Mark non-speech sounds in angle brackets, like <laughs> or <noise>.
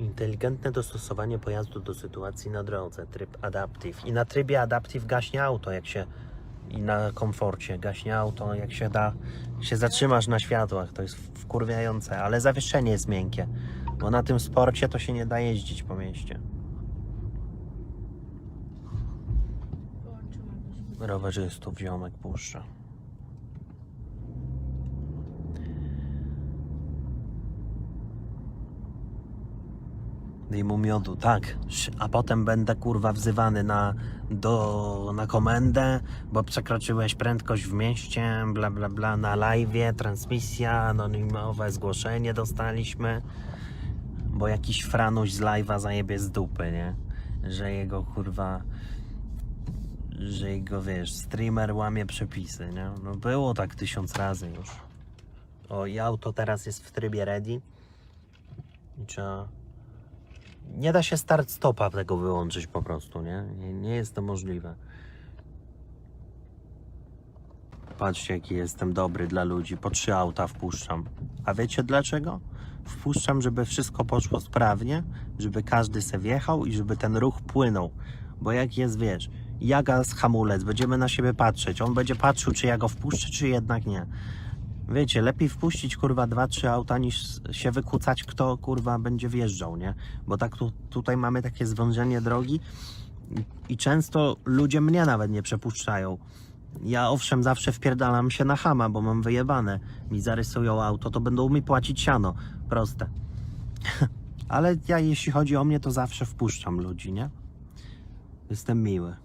Inteligentne dostosowanie pojazdu do sytuacji na drodze, tryb adaptive. I na trybie adaptive gaśnie auto, jak się i na komforcie gaśnie auto, jak się da, się zatrzymasz na światłach, to jest wkurwiające, ale zawieszenie jest miękkie, bo na tym sporcie to się nie da jeździć po mieście. Rowerzystów ziomek puszcza. Dymu miodu, tak. A potem będę kurwa wzywany na, do, na komendę, bo przekroczyłeś prędkość w mieście, bla bla bla, na live, transmisja, anonimowe zgłoszenie dostaliśmy, bo jakiś franuś z live'a zajebie z dupy, nie? Że jego kurwa że jego, wiesz, streamer łamie przepisy, nie? No było tak tysiąc razy już. O, i auto teraz jest w trybie ready. I trzeba... Nie da się start stopa tego wyłączyć po prostu, nie? Nie, nie jest to możliwe. Patrzcie, jaki jestem dobry dla ludzi. Po trzy auta wpuszczam. A wiecie dlaczego? Wpuszczam, żeby wszystko poszło sprawnie, żeby każdy se wjechał i żeby ten ruch płynął. Bo jak jest, wiesz, ja gaz, hamulec, będziemy na siebie patrzeć. On będzie patrzył, czy ja go wpuszczę, czy jednak nie. Wiecie, lepiej wpuścić kurwa dwa, trzy auta, niż się wykłócać, kto kurwa będzie wjeżdżał, nie? Bo tak tu, tutaj mamy takie zwążenie drogi i często ludzie mnie nawet nie przepuszczają. Ja owszem zawsze wpierdalam się na hama, bo mam wyjebane. Mi zarysują auto, to będą mi płacić siano. Proste. <laughs> Ale ja jeśli chodzi o mnie, to zawsze wpuszczam ludzi, nie? Jestem miły.